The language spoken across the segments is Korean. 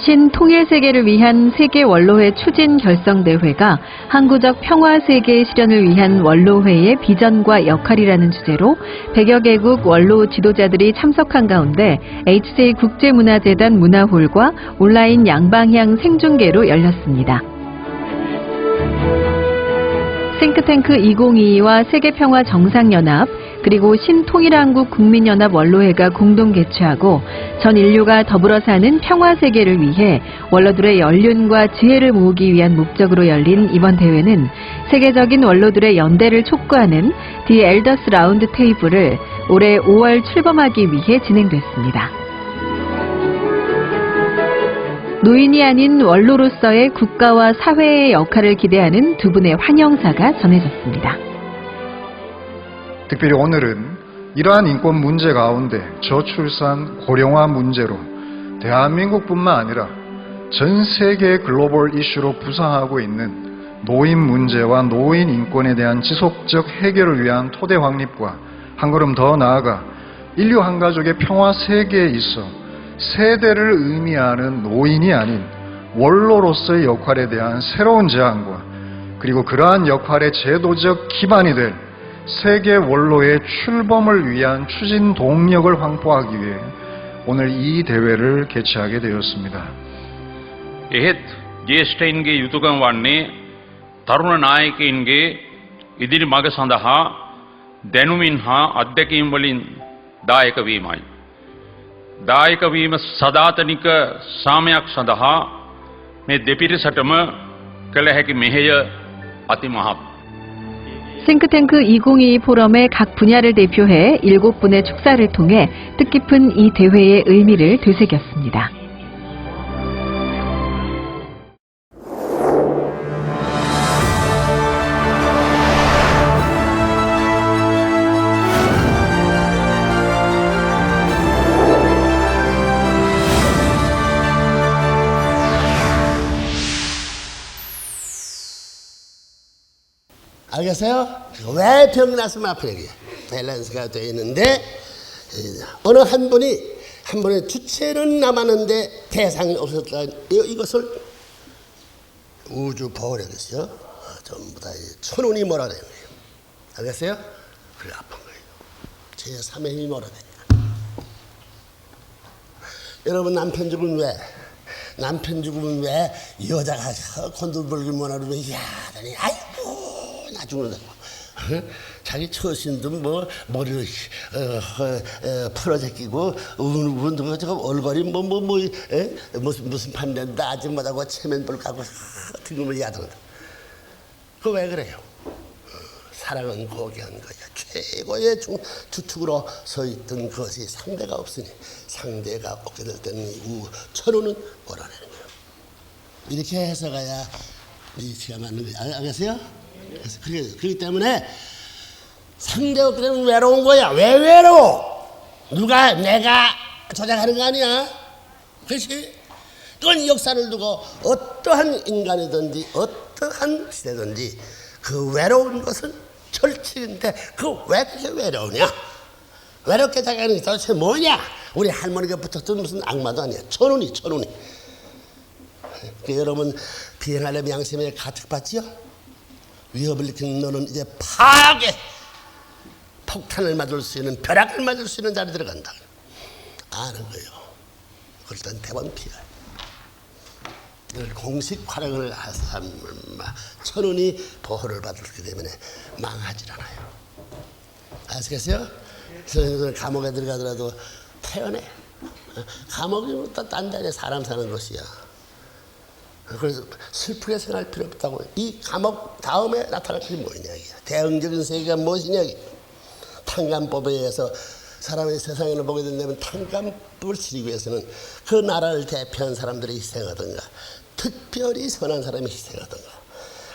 신통일 세계를 위한 세계 원로회 추진 결성 대회가 항구적 평화 세계 실현을 위한 원로회의 비전과 역할이라는 주제로 100여 개국 원로 지도자들이 참석한 가운데 HJ 국제문화재단 문화홀과 온라인 양방향 생중계로 열렸습니다. 싱크탱크 2022와 세계평화 정상연합 그리고 신통일한국 국민연합 원로회가 공동 개최하고 전 인류가 더불어 사는 평화 세계를 위해 원로들의 연륜과 지혜를 모으기 위한 목적으로 열린 이번 대회는 세계적인 원로들의 연대를 촉구하는 디 엘더스 라운드 테이블을 올해 5월 출범하기 위해 진행됐습니다. 노인이 아닌 원로로서의 국가와 사회의 역할을 기대하는 두 분의 환영사가 전해졌습니다. 특별히 오늘은 이러한 인권 문제 가운데 저출산, 고령화 문제로 대한민국뿐만 아니라 전 세계 글로벌 이슈로 부상하고 있는 노인 문제와 노인 인권에 대한 지속적 해결을 위한 토대 확립과 한 걸음 더 나아가 인류 한 가족의 평화 세계에 있어 세대를 의미하는 노인이 아닌 원로로서의 역할에 대한 새로운 제안과 그리고 그러한 역할의 제도적 기반이 될 세계 원로의 출범을 위한 추진 동력을 확보하기 위해 오늘 이 대회를 개최하게 되었습니다. එහෙත් ජේෂ්ඨයින්ගේ යුතුකම් වන්නේ තරුණ නායකයින්ගේ ඉදිරි මඟ සඳහා දැනුමින් හා අත්දැකීම් වලින් දායක වීමයි. දායක වීම සදාතනික සාමයක් සඳහා මේ දෙපිරිසටම කළ හැකි මෙහෙය අතිමහත්. 싱크탱크 2022 포럼의 각 분야를 대표해 7분의 축사를 통해 뜻깊은 이 대회의 의미를 되새겼습니다. 알겠어요? 왜 병이 났으면 아픈 얘기야. 밸런스가 되어 있는데 어느 한 분이 한 분의 주체는 남았는데 대상이 없었다. 이- 이것을 우주 보호력이었어요. 어, 전부 다 천운이 몰아내는 거예요. 알겠어요? 그래 아픈 거예요. 제 3의 힘이 몰아내니까. 여러분 남편 죽으면 왜? 남편 죽으면 왜 여자가 건들벌기만 하면 야, 하더니 아이 고나 죽는다고. 어? 자기 처신도 뭐 머리를 어, 어, 어, 풀어제끼고 우는 누가 얼굴이 뭐 뭐 뭐, 에? 무슨 무슨 판단다 아줌마다고 체면불 까고 등음을 야단다. 그 왜 그래요? 사랑은 고귀한 거야. 최고의 중, 주축으로 서 있던 것이 상대가 없으니 상대가 없게 될 때는 우 천우는 몰아내는 거야. 이렇게 해석해야 리치가 맞는 거야. 알- 알겠어요? 그렇기, 그렇기 때문에 상대가 되면 외로운 거야. 왜 외로워? 누가 내가 조작하는 거 아니야? 그렇지? 그건 역사를 두고 어떠한 인간이든지 어떠한 시대든지 그 외로운 것은 철칙인데 그 왜 그렇게 외로우냐? 외롭게 자기는 게 도대체 뭐냐? 우리 할머니가 붙었던 무슨 악마도 아니야. 천운이 천운이. 그 여러분 비행하려면 양심에 가득 받지요? 위협을 일으키는 너는 이제 파괴 폭탄을 맞을 수 있는 벼락을 맞을 수 있는 자리에 들어간다. 아는 거예요. 그럴 땐 대번 피해. 늘 공식 활용을 하면 천운이 보호를 받기 때문에 망하지 않아요. 아시겠어요? 그래서 감옥에 들어가더라도 태어내. 감옥이 딴 데에 사람 사는 것이야. 그래서 슬프게 생각할 필요 없다고. 이 감옥 다음에 나타날 것이 뭐냐. 대응적인 세계가 무엇이냐. 이게. 탕감법에 의해서 사람이 세상을 보게 된다면 탕감법을 치르기 위해서는 그 나라를 대표한 사람들이 희생하든가 특별히 선한 사람이 희생하든가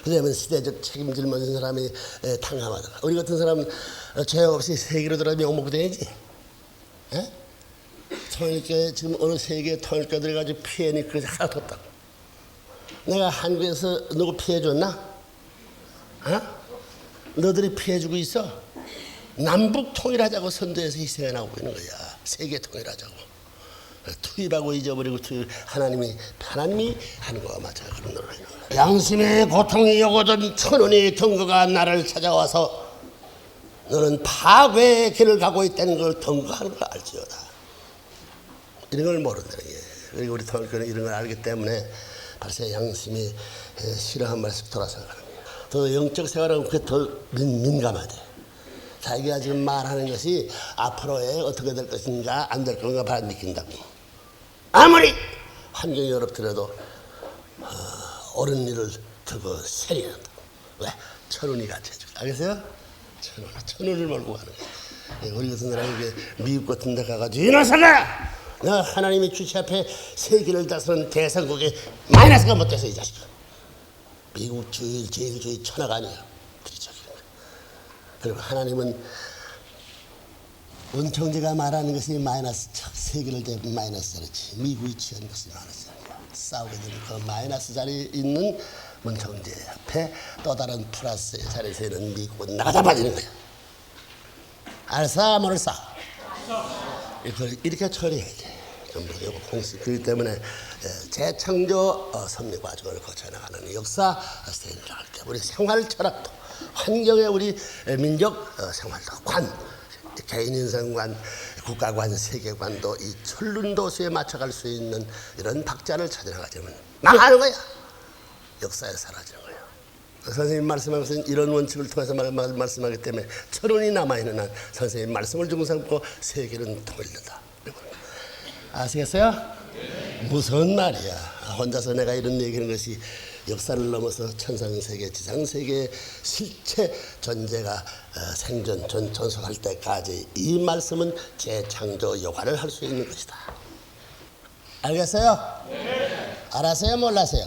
그러면 시대적 책임질 모든 사람이 에, 탕감하든가 우리 같은 사람은 어, 죄 없이 세계로 들어 명목 되야지 에? 통일교 지금 어느 세계 통일교 들어가지고 피해니 그래서 하나도 없다고 내가 한국에서 누구 피해줬나? 어? 너들이 피해주고 있어 남북 통일하자고 선도해서 희생해 나오고 있는 거야. 세계 통일하자고. 투입하고 잊어버리고 투입 하나님이 하나님이 하는 거와 마찬 그런 거야. 양심의 고통이 요거든 천원의 경고가 나를 찾아와서 너는 파괴의 길을 가고 있다는 걸 경고하는 걸 알지어다. 이런 걸 모른다는 게. 그리고 우리 통일교는 이런 걸 알기 때문에 벌써 양심이 에, 싫어한 말씩 돌아서가는 거예요. 더 영적 생활은 그게 더 민, 민감하대. 자기가 지금 말하는 것이 앞으로에 어떻게 될 것인가 안 될 건가 봐 느낀다고. 아무리 환경이 어렵더라도 어, 옳은 일을 두고 세리한다. 왜? 천운이 해주고. 알겠어요? 천운, 천운을 몰고 가는 거야. 예, 우리 같은 사람이 미국 같은 데 가가지고 일어서라! 너 하나님의 주체 앞에 세계를 다스리는 대상국에 마이너스가 못 돼서 이 자식아. 미국 주일, 제일주의 천하가 아니야. 그리고 하나님은 은총제가 말하는 것이 마이너스 세계를 대 마이너스 자리지. 미국이 취한 것이 마이너스. 자리야 싸우게 되면 그 마이너스 자리에 있는 문청제 앞에 또 다른 플러스의 자리에서 있는 미국은 나가다 빠지는 거야. 알싸 모를싸. 이걸 이렇게 처리해야 돼 전부 이거 공식 그렇기 때문에 예, 재창조 어, 섭리 과정을 거쳐 나가는 역사 스테이지를 할때 우리 생활 철학도 환경의 우리 민족 어, 생활도 관 개인 인생관, 국가관, 세계관도 이 천륜도수에 맞춰갈 수 있는 이런 박자를 찾아나가자면 망하는 거야. 역사에 사라지는 거예요. 선생님 말씀하면서 이런 원칙을 통해서 말, 말, 말씀하기 때문에 천운이 남아있는 한 선생님 말씀을 삼고 세계는 통일된다. 아시겠어요? 무서운 말이야. 혼자서 내가 이런 얘기하는 것이 역사를 넘어서 천상 세계, 지상 세계 실체 존재가 어, 생존, 전, 전속할 때까지 이 말씀은 재창조 요구를 할 수 있는 것이다. 알겠어요? 알았어요? 몰랐어요?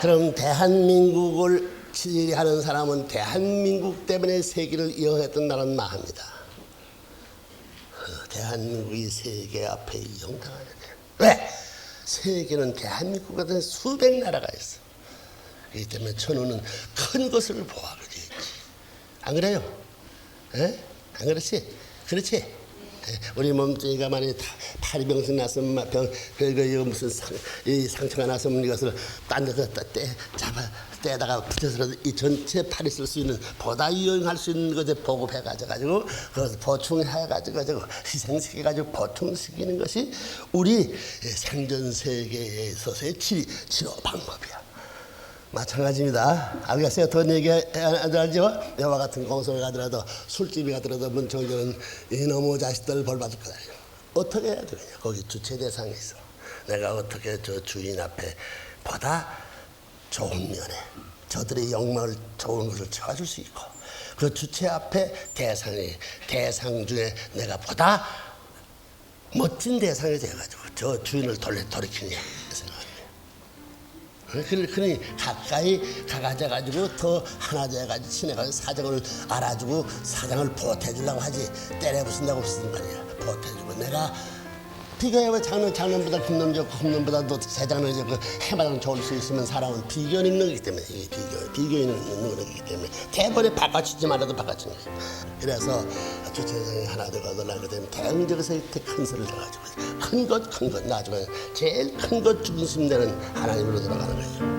그럼 대한민국을 지휘하는 사람은 대한민국 때문에 세계를 이어했던 말합니다. 어, 대한민국이 세계 앞에 영당하는 왜? 세계는 대한민국 같은 수백 나라가 있어. 그렇기 때문에 천우는 큰 것을 돼 있지. 안 그래요? 에? 안 그렇지? 그렇지? 에, 우리 몸뚱이가 만약에 다 파리병신 났으면 막 병, 이거 무슨 상, 이 상처가 났으면 이것을 딴 데서 따- 떼, 잡아, 떼다가 붙여서라도 이 전체 팔이 쓸 수 있는 보다 유용할 수 있는 것에 보급해 가지고 그것을 보충해 가지고 희생시켜 가지고 보충시키는 것이 우리 생전 세계에 있어서의 치, 치료 방법이야. 마찬가지입니다. 알겠어요? 더 얘기 안 알죠? 여와 같은 공성을 가더라도 술집이 가더라도 문청들은 이놈의 자식들 벌 받을 거다. 어떻게 해야 되느냐? 거기 주체 대상이 있어. 내가 어떻게 저 주인 앞에 보다 좋은 면에 저들의 영광을 좋은 것을 채워줄 수 있고 그 주체 앞에 대상이 대상 중에 내가 보다 멋진 대상이 돼가지고 저 주인을 돌려 돌이키냐. 그러니, 그러니 가까이 가가져 가지고 더 하나 돼 가지고 친해가지고 사정을 알아주고 사정을 보태주려고 하지 때려 부순다고 거 아니야 보태주고 내가 비교해봐. 작년 작년보다 금년 좋고 금년보다 또 재작년에 좋고 해마당 좋을 수 있으면 사람은 비교 있는 거기 때문에 이게 비교 비교 있는 거기 때문에. 대본에 바꿔치지 말아도 바꿔치는 거야. 그래서 주체장이 하나 놀라게 되면 대응적에서 이렇게 큰 소리를 들어가지고 큰 것 큰 것 나중에 제일 큰 것 중심되는 하나님으로 돌아가는 거예요.